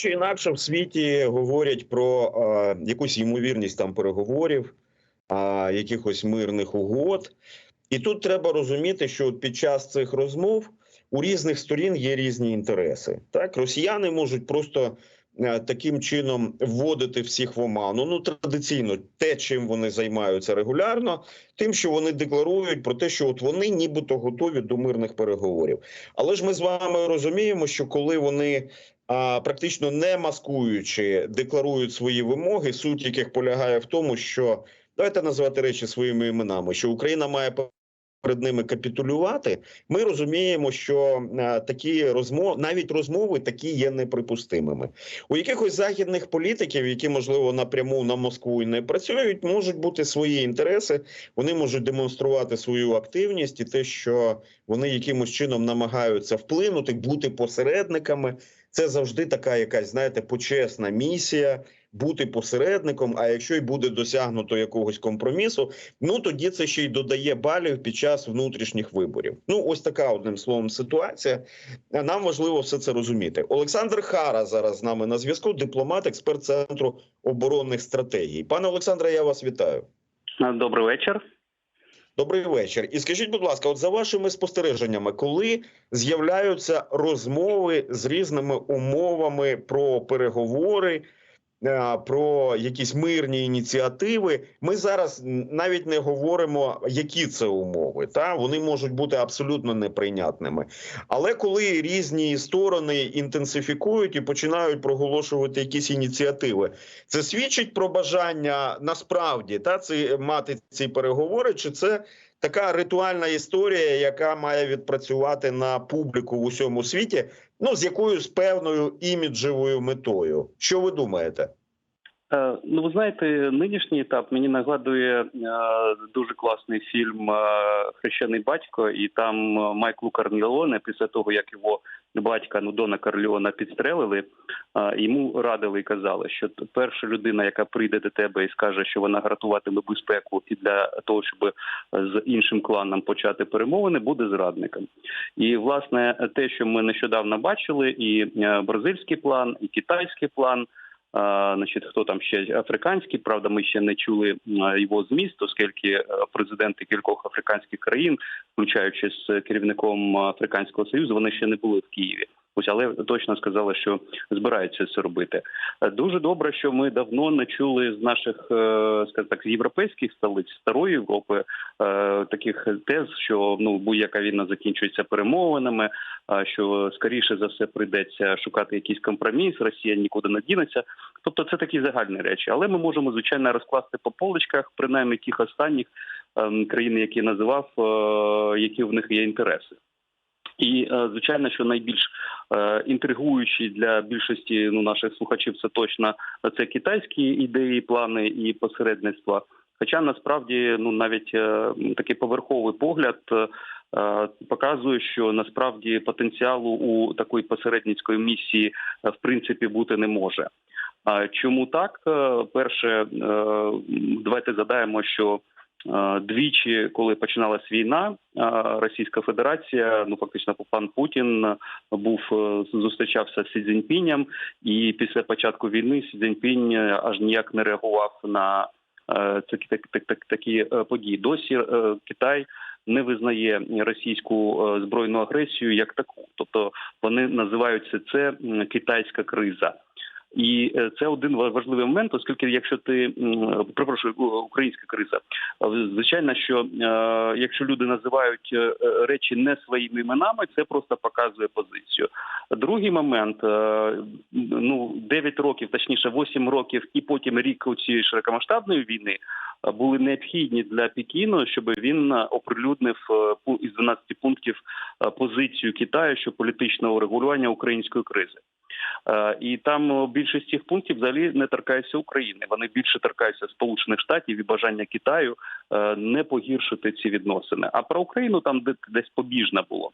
чи інакше в світі говорять про е, якусь ймовірність там переговорів, е, якихось мирних угод. І тут треба розуміти, що під час цих розмов у різних сторін є різні інтереси. Так, росіяни можуть просто е, таким чином вводити всіх в оману. Ну традиційно, те, чим вони займаються регулярно, тим, що вони декларують про те, що от вони нібито готові до мирних переговорів. Але ж ми з вами розуміємо, що коли вони а, практично не маскуючи декларують свої вимоги, суть яких полягає в тому, що давайте назвати речі своїми іменами, що Україна має перед ними капітулювати. Ми розуміємо, що е, такі розмови, навіть розмови, такі є неприпустимими. У якихось західних політиків, які можливо напряму на Москву і не працюють, можуть бути свої інтереси. Вони можуть демонструвати свою активність і те, що вони якимось чином намагаються вплинути, бути посередниками. Це завжди така якась, знаєте, почесна місія бути посередником. А якщо й буде досягнуто якогось компромісу, ну тоді це ще й додає балів під час внутрішніх виборів. Ну ось така одним словом ситуація. Нам важливо все це розуміти. Олександр Хара зараз з нами на зв'язку. Дипломат, експерт центру оборонних стратегій. Пане Олександре, я вас вітаю. Добрий вечір. Добрий вечір. І скажіть, будь ласка, от за вашими спостереженнями, коли з'являються розмови з різними умовами про переговори, про якісь мирні ініціативи, ми зараз навіть не говоримо, які це умови. Та вони можуть бути абсолютно неприйнятними. Але коли різні сторони інтенсифікують і починають проголошувати якісь ініціативи, це свідчить про бажання насправді та це мати ці переговори, чи це така ритуальна історія, яка має відпрацювати на публіку в усьому світі, ну з якоюсь певною іміджевою метою. Що ви думаєте? Е, Ну, ви знаєте, нинішній етап мені нагадує е, дуже класний фільм е, Хрещений батько, і там Майклу Карлеоне, після того як його батька ну Дона Карлеона підстрелили, йому радили і казали, що перша людина, яка прийде до тебе і скаже, що вона гарантуватиме безпеку і для того, щоб з іншим кланом почати перемовини, буде зрадником. І власне те, що ми нещодавно бачили, і бразильський план, і китайський план. Значить, хто там ще африканський? Правда, ми ще не чули його зміст, оскільки е, президенти кількох африканських країн, включаючи з керівником Африканського союзу, вони ще не були в Києві. Ось, але точно сказали, що збираються це робити. Е, Дуже добре, що ми давно не чули з наших, е, скажімо так, з європейських столиць старої Європи е, таких тез, що ну будь-яка війна закінчується перемовинами, що скоріше за все прийдеться шукати якийсь компроміс. Росія нікуди не дінеться. Тобто, це такі загальні речі. Але ми можемо звичайно розкласти по поличках, принаймні тих останніх ем, країн, які я називав, які в них є інтереси. І е, звичайно, що найбільш е, інтригуючі для більшості ну наших слухачів це точно це китайські ідеї, плани і посередництва. Хоча насправді ну навіть е, такий поверховий погляд показує, що насправді потенціалу у такої посередницької місії в принципі бути не може. А чому так? Перше, давайте задаємо, що двічі, коли починалась війна, е, Російська Федерація, ну фактично пан Путін е, був е, зустрічався з Сі Цзіньпінем, і після початку війни Сі Цзіньпінь е, аж ніяк не реагував на е, такі так, так, так, такі е, події. Досі е, Китай. Не визнає російську е, збройну агресію як таку, тобто вони називають це, це китайська криза. І е, це один ва- важливий момент, оскільки якщо ти у- українська криза, звичайно, що е, якщо люди називають е, речі не своїми іменами, це просто показує позицію. Другий момент, ну 9 років, точніше 8 років, і потім рік у цієї широкомасштабної війни були необхідні для Пекіну, щоб він оприлюднив із 12 пунктів позицію Китаю щодо політичного регулювання української кризи. Е, І там е, більшість цих пунктів взагалі не торкаються України. Вони більше торкаються Сполучених Штатів і бажання Китаю е, не погіршити ці відносини. А про Україну там десь побіжно було.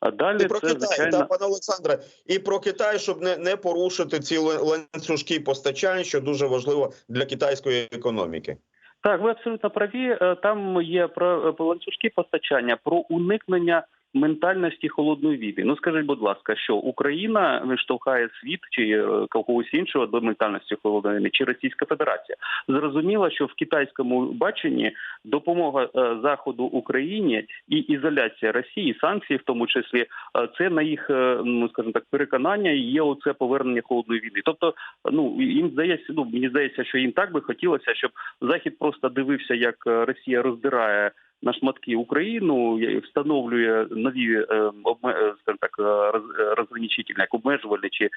А далі І про це Китай, звичайно та, пане Олександре, і про Китай, щоб не, не порушити ці ланцюжки постачань, що дуже важливо для китайської економіки. Так, ви абсолютно праві. Там є про ланцюжки постачання, про уникнення ментальності холодної війни. Ну скажіть, будь ласка, що Україна штовхає світ чи е, когось іншого до ментальності холодної війни, чи Російська Федерація? Зрозуміло, що в китайському баченні допомога е, заходу Україні і ізоляція Росії, санкції, в тому числі, е, це на їх ну скажімо так переконання і є оце повернення холодної війни. Тобто, ну їм здається, ну мені здається, що їм так би хотілося, щоб захід просто дивився, як Росія роздирає. На шматки Україну встановлює нові е, е, скажімо так е, розграничительні, як обмежувальні чи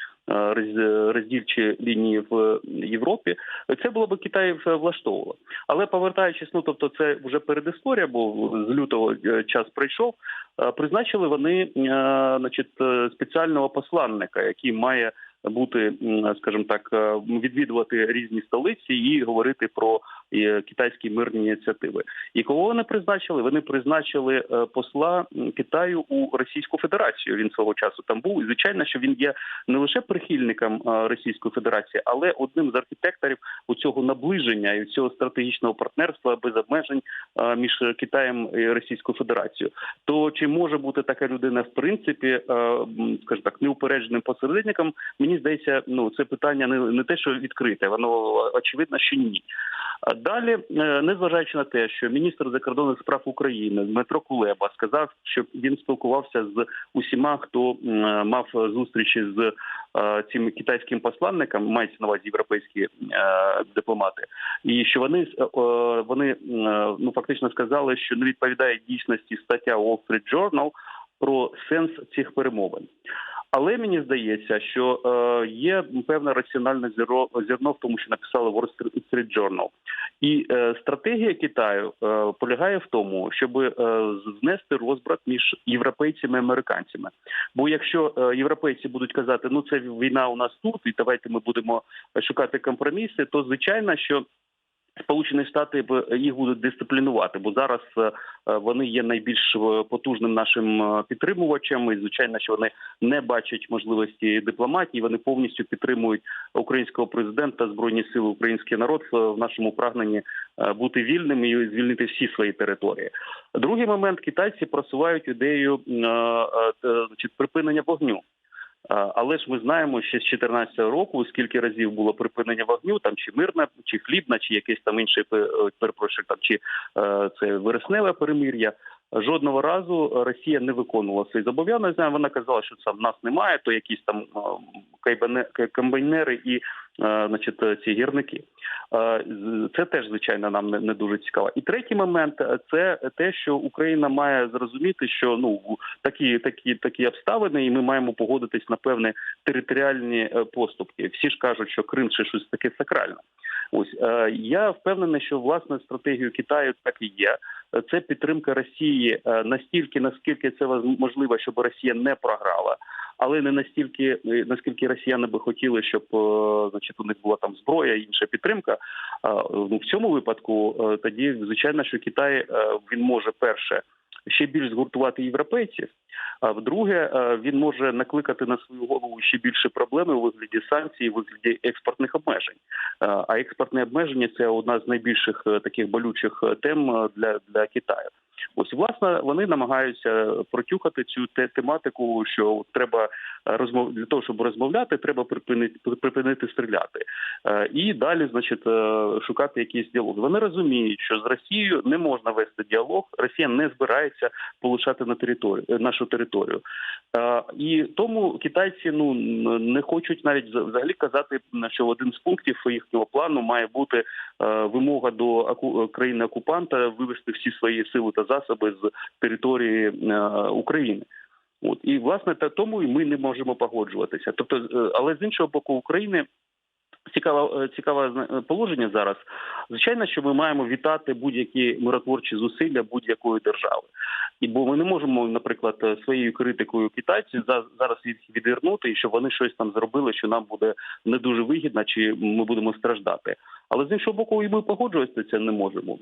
роздільчі лінії в Європі. Це було би Китай влаштовувало. Але повертаючись, ну тобто, це вже передісторія, бо з лютого час прийшов. Призначили вони, значить, спеціального посланника, який має бути, скажімо так, е, відвідувати різні столиці і говорити про е, китайські мирні ініціативи. І кого вони призначили? Вони призначили е, посла Китаю у Російську Федерацію. Він свого часу там був. І звичайно, що він є не лише прихильником Російської Федерації, але одним з архітекторів у цього наближення і цього стратегічного партнерства без обмежень між Китаєм і Російською Федерацією. То чи може бути така людина в принципі, скажімо так, неупередженим посередником? Мені здається, ну це питання не, не те, що відкрите, воно очевидно, що ні. Далі, е, незважаючи на те, що міністр закордонних справ України Дмитро Кулеба сказав, що він спілкувався з усіма, хто е, мав зустрічі з е, цим китайським посланником, мається на увазі європейські дипломати, і що вони вони ну фактично сказали, що не відповідає дійсності стаття Wall Street Journal про сенс цих перемовин. Але мені здається, що е, є певне раціональне зерно, зерно в тому, що написали Wall Street Journal. І е, стратегія Китаю е, полягає в тому, щоб е, знести розбрат між європейцями і американцями. Бо якщо е, європейці будуть казати, ну це війна у нас тут, і давайте ми будемо шукати компроміси, то звичайно, що Сполучені Штати б- їх будуть дисциплінувати, бо зараз е, е, вони є найбільш е, потужним нашим е, підтримувачем. І звичайно, що вони не бачать можливості дипломатії. Вони повністю підтримують українського президента, збройні сили, український народ в нашому прагненні е, бути вільним і звільнити всі свої території. Другий момент китайці просувають ідею е, е, значить, припинення вогню. Але ж ми знаємо, що з 2014 року, скільки разів було припинення вогню, там чи мирна, чи хлібна, чи якесь там інше е, перепрошую, там чи е, це вересневе перемир'я. Жодного разу Росія не виконувала свої зобов'язання. Вона казала, що це в нас немає, то якісь там е, комбайнери і е, значить, ці гірники. Е, Це теж звичайно нам не, дуже цікаво. І третій момент це те, що Україна має зрозуміти, що ну такі, такі, такі обставини, і ми маємо погодитись на певні територіальні поступки. Всі ж кажуть, що Крим ще щось таке сакральне. Ось я впевнений, що власне стратегію Китаю так і є. Це підтримка Росії е, настільки, наскільки це можливо, щоб Росія не програла, але не настільки, е, наскільки росіяни би хотіли, щоб е, значить у них була там зброя інша підтримка. Ну в цьому випадку тоді звичайно, що Китай він може перше ще більш згуртувати європейців. А вдруге, він може накликати на свою голову ще більше проблеми у вигляді санкцій, у вигляді експортних обмежень. А експортне обмеження це одна з найбільших таких болючих тем для, для Китаю. Ось власне вони намагаються протюхати цю тематику, що треба е, розмов для того, щоб розмовляти, треба припинити припинити стріляти. Е, І далі, значить, е, шукати якийсь діалог. Вони розуміють, що з Росією не можна вести діалог. Росія не збирається полишати на територію нашу територію. І тому китайці ну не хочуть навіть взагалі казати, що один з пунктів їхнього плану має бути вимога до країни окупанта вивести всі свої сили та засоби з території е, України. От і власне та тому і ми не можемо погоджуватися. Тобто, е, але з іншого боку, України цікаве е, цікаве зна- положення зараз. Звичайно, що ми маємо вітати будь-які миротворчі зусилля будь-якої держави, і бо ми не можемо, наприклад, своєю критикою китайців за- зараз їх відвернути, і щоб вони щось там зробили, що нам буде не дуже вигідно, чи ми будемо страждати. Але з іншого боку, і ми погоджуватися не можемо.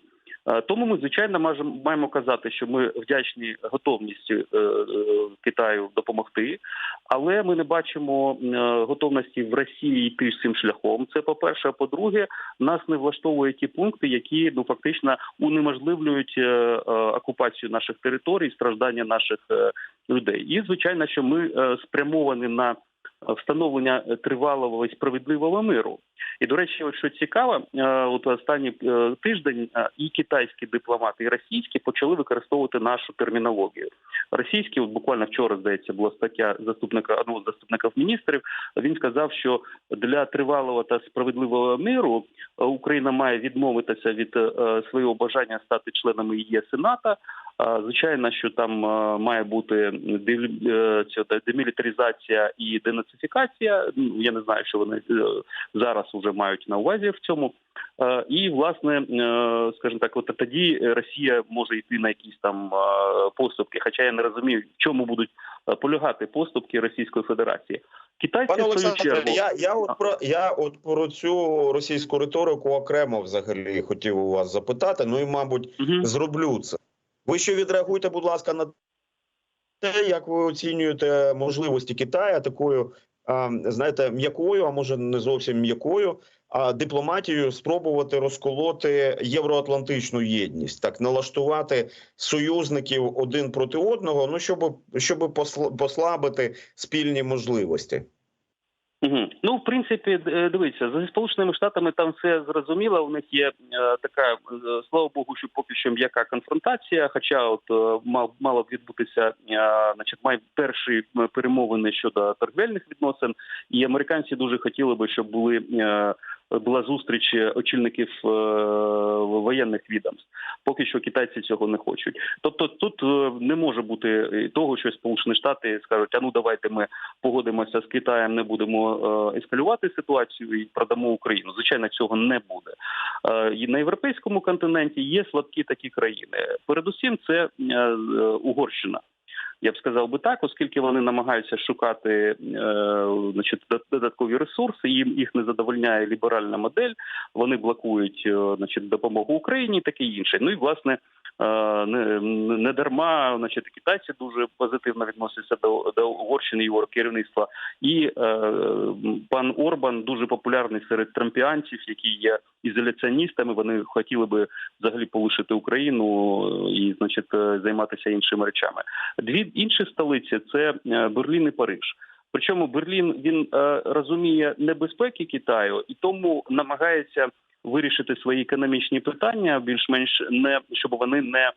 Е, Тому ми звичайно маємо казати, що ми вдячні готовності е, е, Китаю допомогти, але ми не бачимо готовності в Росії йти цим шляхом. Це по перше. По-друге, нас не влаштовує ті пункти, які ну фактично унеможливлюють окупацію наших територій, страждання наших людей. І звичайно, що ми спрямовані на встановлення тривалого і справедливого миру. І до речі, от що цікаво, е, от останній е, тиждень е, і китайські дипломати, і російські почали використовувати нашу термінологію. Російські, от буквально вчора здається, була стаття заступника одного з заступників міністрів. Він сказав, що для тривалого та справедливого миру е, Україна має відмовитися від е, свого бажання стати членами ЄС і НАТО. Звичайно, що там має бути е, демілітаризація і денацифікація. Ну, Я не знаю, що вони е, зараз вже мають на увазі в цьому. Е, І власне, скажімо так, от тоді Росія може йти на якісь там поступки. Хоча я не розумію, в чому будуть полягати поступки Російської Федерації. Китайці Пане Олександре, я, я, от про, я от про цю російську риторику окремо взагалі хотів у вас запитати. Ну і, мабуть, Мгм. зроблю це. Ви ще відреагуйте, будь ласка, на те, як ви оцінюєте можливості Китаю такою, знаєте, м'якою, а може не зовсім м'якою, а дипломатією спробувати розколоти євроатлантичну єдність, так налаштувати союзників один проти одного, ну щоб, щоб посла- послабити спільні можливості. Угу. Ну, в принципі, е, дивіться, зі сполученими штатами там все зрозуміло. У них є е, така, е, слава Богу, що поки що м'яка конфронтація. Хоча, от е, мало б відбутися, е, значить, май перші перемовини щодо торгівельних відносин, і американці дуже хотіли би, щоб були. е, Була зустріч очільників е, воєнних відомств. Поки що китайці цього не хочуть. Тобто, тут е, не може бути того, що Сполучені Штати скажуть: а ну давайте ми погодимося з Китаєм, не будемо е, ескалювати ситуацію і продамо Україну. Звичайно, цього не буде. І на європейському континенті є слабкі такі країни. Передусім, це Угорщина. Я б сказав би так, оскільки вони намагаються шукати е, значить, додаткові ресурси, їм їх не задовольняє ліберальна модель. Вони блокують е, значить, допомогу Україні, таке інше. Ну і власне не, не дарма, значить, китайці дуже позитивно відносяться до, до Угорщини його керівництва. І е, пан Орбан дуже популярний серед трампіанців, які є ізоляціоністами. Вони хотіли би взагалі полишити Україну е, і, значить, е, займатися іншими речами. Дві інші столиці це е, Берлін і Париж. Причому Берлін він е, розуміє небезпеки Китаю і тому намагається вирішити свої економічні питання більш-менш не щоб вони не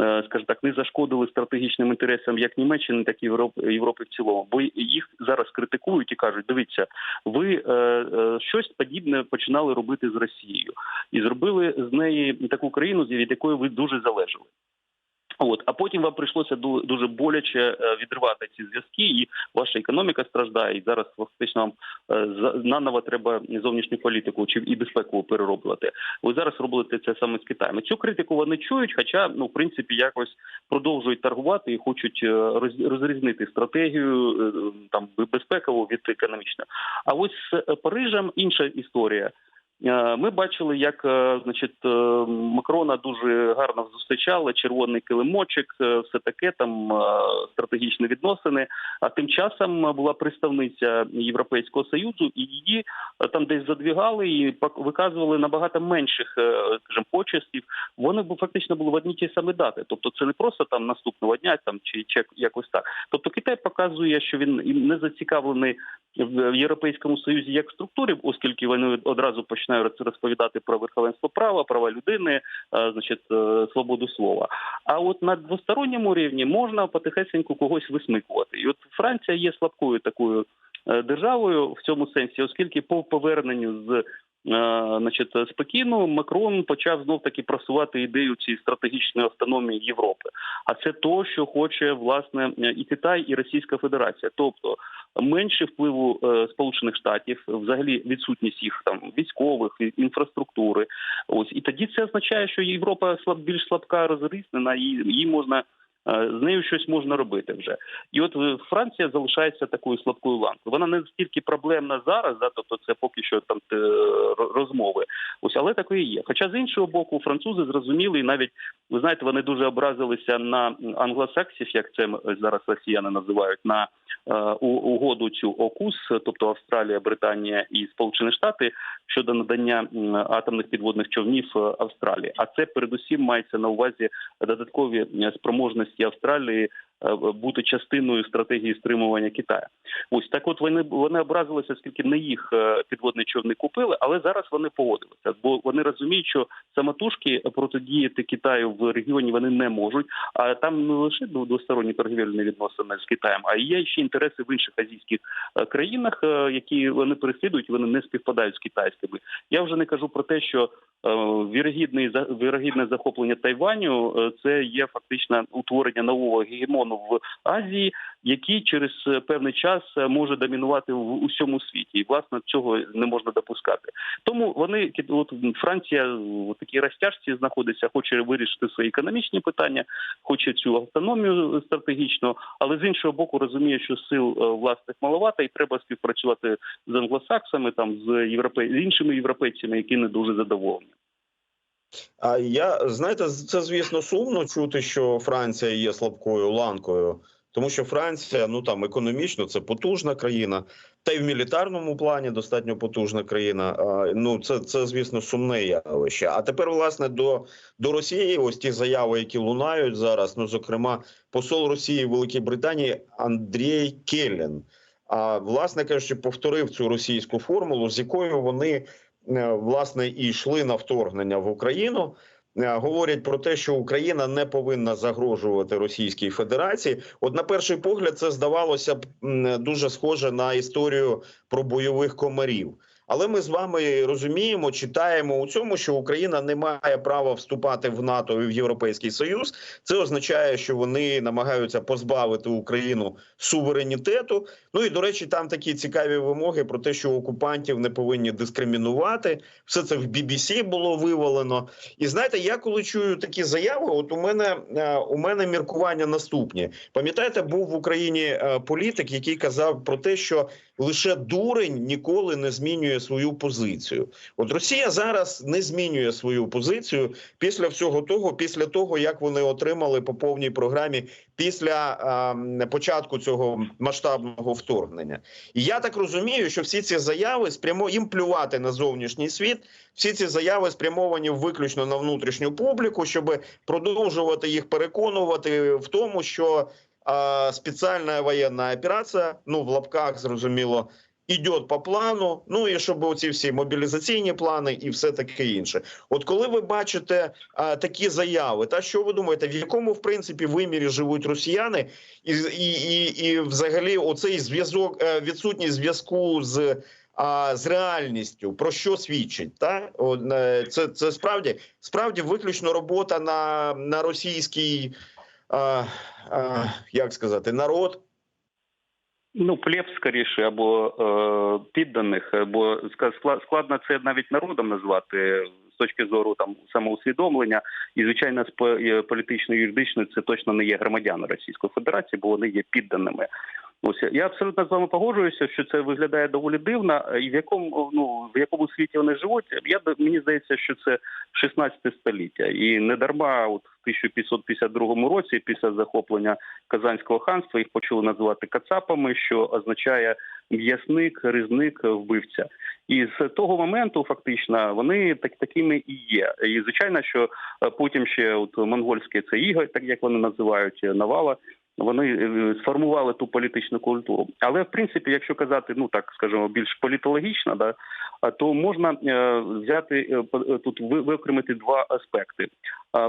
е, скажімо так, не зашкодили стратегічним інтересам як Німеччини, так і Європи, в цілому. Бо їх зараз критикують і кажуть: дивіться, ви е, е, щось подібне починали робити з Росією і зробили з неї таку країну, від якої ви дуже залежали. От, а потім вам прийшлося ду- дуже боляче е, відривати ці зв'язки, і ваша економіка страждає. І зараз фактично вам е, наново треба зовнішню політику чи і безпеку перероблювати. Ви зараз робите це саме з Китаєм. Цю критику вони чують, хоча ну в принципі якось продовжують торгувати і хочуть е, розрізнити стратегію там безпекову від економічної. А ось з Парижем інша історія. Е, Ми бачили, як е, значить е, Макрона дуже гарно зустрічали червоний килимочок, все таке там стратегічні відносини. А тим часом була представниця Європейського союзу, і її там десь задвігали і виказували набагато менших, скажімо, почестів. Вони фактично були в одні ті самі дати. Тобто, це не просто там наступного дня, там чи, якось так. Тобто, Китай показує, що він не зацікавлений в Європейському Союзі як в структурі, оскільки вони одразу починають розповідати про верховенство права, права людини, е, значить, е, свободу слова. А от на двосторонньому рівні можна потихесеньку когось висмикувати. І от Франція є слабкою такою державою в цьому сенсі, оскільки по поверненню з е, значить, з Пекіну Макрон почав знов таки просувати ідею цієї стратегічної автономії Європи. А це то, що хоче власне і Китай, і Російська Федерація, тобто менше впливу е, Сполучених Штатів, взагалі відсутність їх там військових інфраструктури. Ось і тоді це означає, що Європа слаб більш слабка розрізнена, і її можна е, з нею щось можна робити вже. І от е, Франція залишається такою слабкою ланкою. Вона не настільки проблемна зараз, да, тобто це поки що там е, розмови. Ось, але такої є. Хоча з іншого боку, французи зрозуміли, і навіть ви знаєте, вони дуже образилися на англосаксів, як це зараз росіяни називають, на е, угоду цю ОКУС, тобто Австралія, Британія і Сполучені Штати щодо надання атомних підводних човнів е, Австралії. А це передусім мається на увазі додаткові е, спроможності Австралії е, бути частиною стратегії стримування Китаю. Ось так, от вони вони образилися, оскільки не їх е, підводні човни купили, але зараз вони погодилися, бо вони розуміють, що самотужки протидіяти Китаю в регіоні вони не можуть. А там не лише дво- двосторонні торгівельні відносини з Китаєм, а є ще інтереси в інших азійських е, країнах, які вони переслідують, вони не співпадають з китайськими. Я вже не кажу про те, що вірогідне захоплення Тайваню це є фактично утворення нового гегемону в Азії, який через е, певний час е, може домінувати в усьому світі, і власне цього не можна допускати. Тому вони от Франція в такій розтяжці знаходиться, хоче вирішити свої економічні питання, хоче цю автономію стратегічну, але з іншого боку розуміє, що сил е, власних маловато, і треба співпрацювати з англосаксами, там з європей з іншими європейцями, які не дуже задоволені. А я знаєте, це звісно сумно чути, що Франція є слабкою ланкою, тому що Франція, ну там економічно, це потужна країна, та й в мілітарному плані достатньо потужна країна. А, ну це, це звісно сумне явище. А тепер, власне, до, до Росії, ось ті заяви, які лунають зараз. Ну, зокрема, посол Росії в Великій Британії Андрій Келлен. А власне кажучи, повторив цю російську формулу, з якою вони власне і йшли на вторгнення в Україну. Е, Говорять про те, що Україна не повинна загрожувати Російській Федерації. От на перший погляд, це здавалося б дуже схоже на історію про бойових комарів. Але ми з вами розуміємо, читаємо у цьому, що Україна не має права вступати в НАТО і в Європейський Союз. Це означає, що вони намагаються позбавити Україну суверенітету. Ну і до речі, там такі цікаві вимоги про те, що окупантів не повинні дискримінувати. Все це в BBC було вивалено. І знаєте, я коли чую такі заяви, от у мене е, у мене міркування наступні. Пам'ятаєте, був в Україні е, політик, який казав про те, що лише дурень ніколи не змінює свою позицію. От Росія зараз не змінює свою позицію після всього того, після того як вони отримали по повній програмі після е, початку цього масштабного вторгнення. І я так розумію, що всі ці заяви спрямо їм плювати на зовнішній світ. Всі ці заяви спрямовані виключно на внутрішню публіку, щоб продовжувати їх переконувати в тому, що а, спеціальна воєнна операція, ну в лапках зрозуміло, іде по плану. Ну і щоб оці всі мобілізаційні плани і все таке інше. От коли ви бачите а, такі заяви, та що ви думаєте, в якому в принципі вимірі живуть росіяни, і, і, і, і взагалі оцей зв'язок е, відсутність зв'язку з. А з реальністю про що свідчить? Та е, це, це справді справді виключно робота на, на російський, а, а, як сказати, народ. Ну, плеб скоріше або е, підданих, бо складно це навіть народом назвати з точки зору там самоусвідомлення, і звичайно, з е, політично юридично це точно не є громадяни Російської Федерації, бо вони є підданими. Ось я абсолютно з вами погоджуюся, що це виглядає доволі дивно. І в якому ну в якому світі вони живуть? Я мені здається, що це 16 століття, і не дарма, от в 1552 році, після захоплення Казанського ханства, їх почали називати кацапами, що означає м'ясник, різник, вбивця. І з того моменту фактично вони так такими і є. І звичайно, що е, потім ще от монгольське це іго, так як вони називають е, Навала. Вони е, сформували ту політичну культуру. Але в принципі, якщо казати, ну так скажімо, більш політологічно, да то можна е, взяти е, е, тут ви- виокремити два аспекти.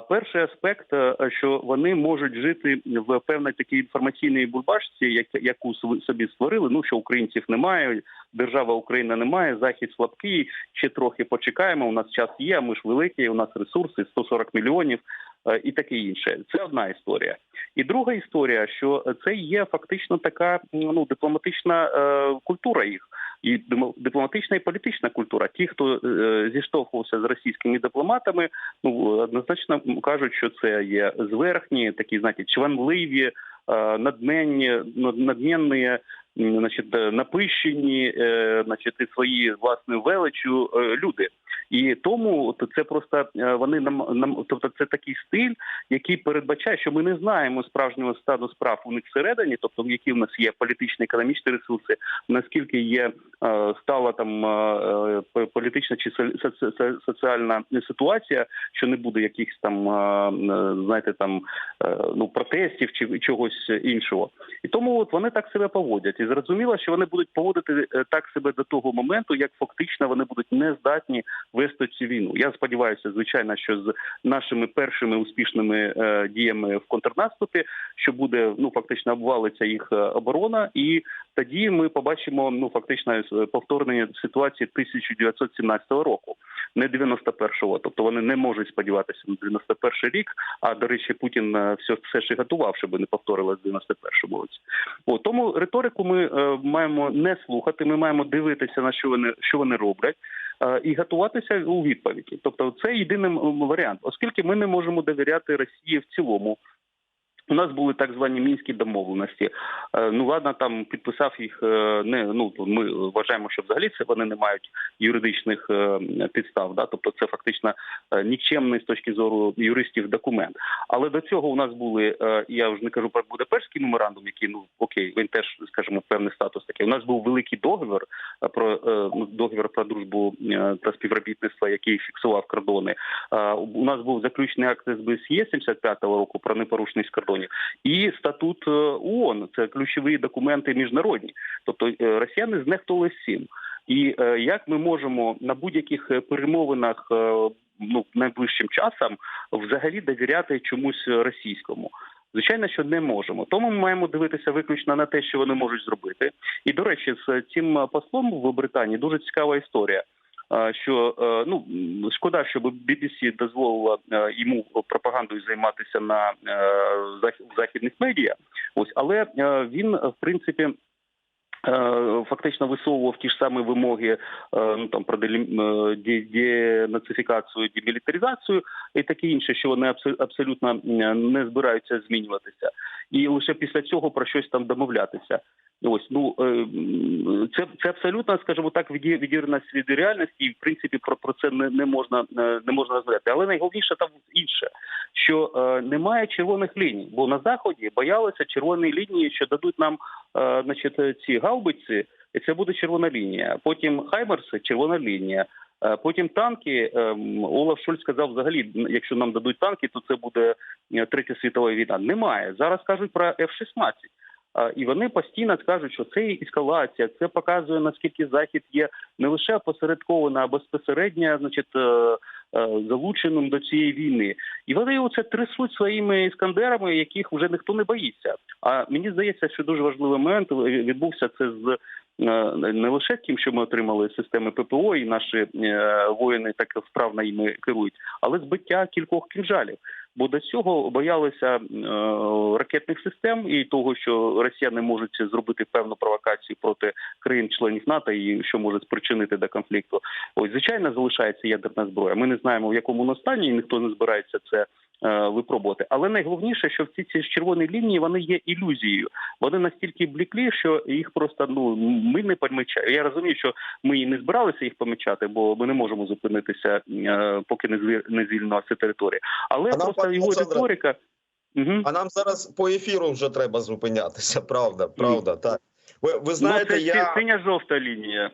Перший аспект, е, що вони можуть жити в певній такій інформаційній бульбашці, як яку собі створили. Ну що українців немає, держава Україна немає, захід слабкий. Ще трохи почекаємо. У нас час є. Ми ж великі. У нас ресурси 140 мільйонів е, і таке інше. Це одна історія. І друга історія, що це є фактично така ну дипломатична е, культура їх. і дипломатична і політична культура. Ті, хто е, зіштовхувався з російськими дипломатами, ну однозначно кажуть, що це є зверхні, такі знаєте, чванливі, е, надменні, над- надмінні, значить, е, напищені, е, значить, свої власною величю е, люди. І тому це просто вони нам нам, тобто це такий стиль, який передбачає, що ми не знаємо справжнього стану справ у них всередині, тобто які в нас є політичні економічні ресурси, наскільки є стала там політична чи со- со- со- соціальна ситуація, що не буде якихось там знаєте там ну протестів чи чогось іншого. І тому от вони так себе поводять. І зрозуміло, що вони будуть поводити е, так себе до того моменту, як фактично вони будуть не здатні вести цю війну. Я сподіваюся, звичайно, що з нашими першими успішними е, діями в контрнаступі, що буде ну фактично обвалиться їх е, оборона, і тоді ми побачимо ну фактично повторення ситуації 1917 року, не 91-го. Тобто вони не можуть сподіватися на 91 рік. А до речі, Путін е, все, все і готував, щоб не повторилось в 91-му році. О, тому риторику ми е, маємо не слухати. Ми маємо дивитися на що вони що вони роблять. е, І готуватися у відповіді, тобто це єдиний варіант, оскільки ми не можемо довіряти Росії в цілому. У нас були так звані мінські домовленості. Е, Ну ладно, там підписав їх е, не ну ми вважаємо, що взагалі це вони не мають юридичних е, підстав. Да, тобто це фактично нікчемний з точки зору юристів документ. Але до цього у нас були я вже не кажу про Будапештський меморандум, який ну окей, він теж скажімо певний статус такий. У нас був великий договір про ну, договір про дружбу та співробітництво, який фіксував кордони. У нас був заключний акт СБСЄ 75-го року про непорушність кордонів і статут е, ООН. Це ключові документи міжнародні. Тобто е, росіяни знехтували всім. І е, як ми можемо на будь-яких перемовинах ну найближчим часом взагалі довіряти чомусь російському? Звичайно, що не можемо. Тому ми маємо дивитися виключно на те, що вони можуть зробити. І до речі, з цим послом в Британії дуже цікава історія. Що е, ну шкода, щоб BBC дозволила е, йому пропагандою займатися на е, західних медіа. Ось, але він в принципі. Фактично висовував ті ж самі вимоги ну там про денацифікацію, демілітаризацію і таке інше, що вони абсо- абсолютно не збираються змінюватися, і лише після цього про щось там домовлятися. Ось ну е, це це абсолютно, скажімо так, віді- відірваність від реальності, і в принципі про, про це не, не можна е, не можна розмовляти. Але найголовніше там інше, що е, немає червоних ліній, бо на заході боялися червоні лінії, що дадуть нам е, значить, ці гаубиці, і це буде червона лінія. Потім хаймерси, червона лінія. Е, Потім танки. Олаф Шольц сказав, взагалі, якщо нам дадуть танки, то це буде третя світова війна. Немає. Зараз кажуть про F-16. І вони постійно скажуть, що це ескалація, це показує наскільки захід є не лише посередковано, а безпосередньо, значить, е, е, залученим до цієї війни. І вони оце трясуть своїми іскандерами, яких вже ніхто не боїться. А мені здається, що дуже важливий момент відбувся це з. Е, Не лише тим, що ми отримали системи ППО, і наші е, воїни так вправно їми керують, але збиття кількох кінжалів. Бо до цього боялися е, ракетних систем і того, що росіяни можуть зробити певну провокацію проти країн-членів НАТО, і що може спричинити до конфлікту. Ось звичайно залишається ядерна зброя. Ми не знаємо в якому вона стані, і ніхто не збирається це випробувати. Але найголовніше, що всі ці червоні лінії вони є ілюзією. Вони настільки бліклі, що їх просто ну ми не помічаємо. Я розумію, що ми і не збиралися їх помічати, бо ми не можемо зупинитися, е, поки не звір не звільнилася територія. Але А просто пане його риторика. Угу. А нам зараз по ефіру вже треба зупинятися. Правда, правда, так. Ви, ви знаєте, ну, це я синя жовта лінія.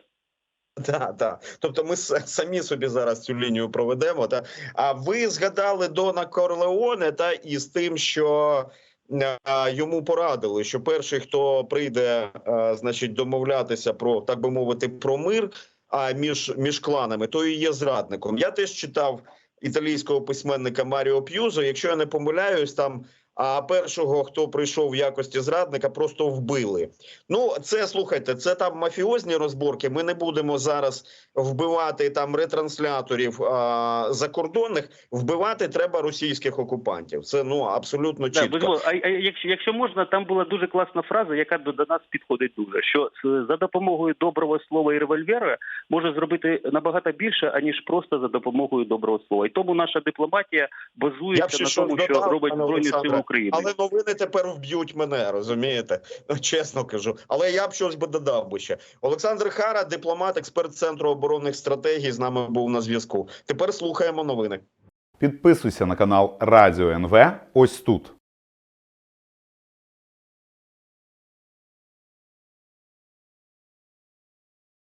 Так, так. Тобто ми самі собі зараз цю лінію проведемо. Та а ви згадали Дона Корлеоне та із тим, що е, йому порадили, що перший, хто прийде, е, значить, домовлятися про так би мовити, про мир, а між, між кланами, то і є зрадником. Я теж читав італійського письменника Маріо П'юзо. Якщо я не помиляюсь, там А першого, хто прийшов в якості зрадника, просто вбили. Ну, це слухайте, це там мафіозні розборки. Ми не будемо зараз вбивати там ретрансляторів а, закордонних. Вбивати треба російських окупантів. Це ну абсолютно Да, чітко. безумовно. а, а якщо, якщо можна, там була дуже класна фраза, яка до, до нас підходить дуже. Що е, за допомогою доброго слова і револьвера може зробити набагато більше, аніж просто за допомогою доброго слова. І тому наша дипломатія базується на тому, що додав, робить збройні сили України. Але новини тепер вб'ють мене, розумієте? Ну, Чесно кажу. Але я б щось би додав би ще. Олександр Хара, дипломат, експерт центру оборонних стратегій, з нами був на зв'язку. Тепер слухаємо новини. Підписуйся на канал Радіо НВ ось тут.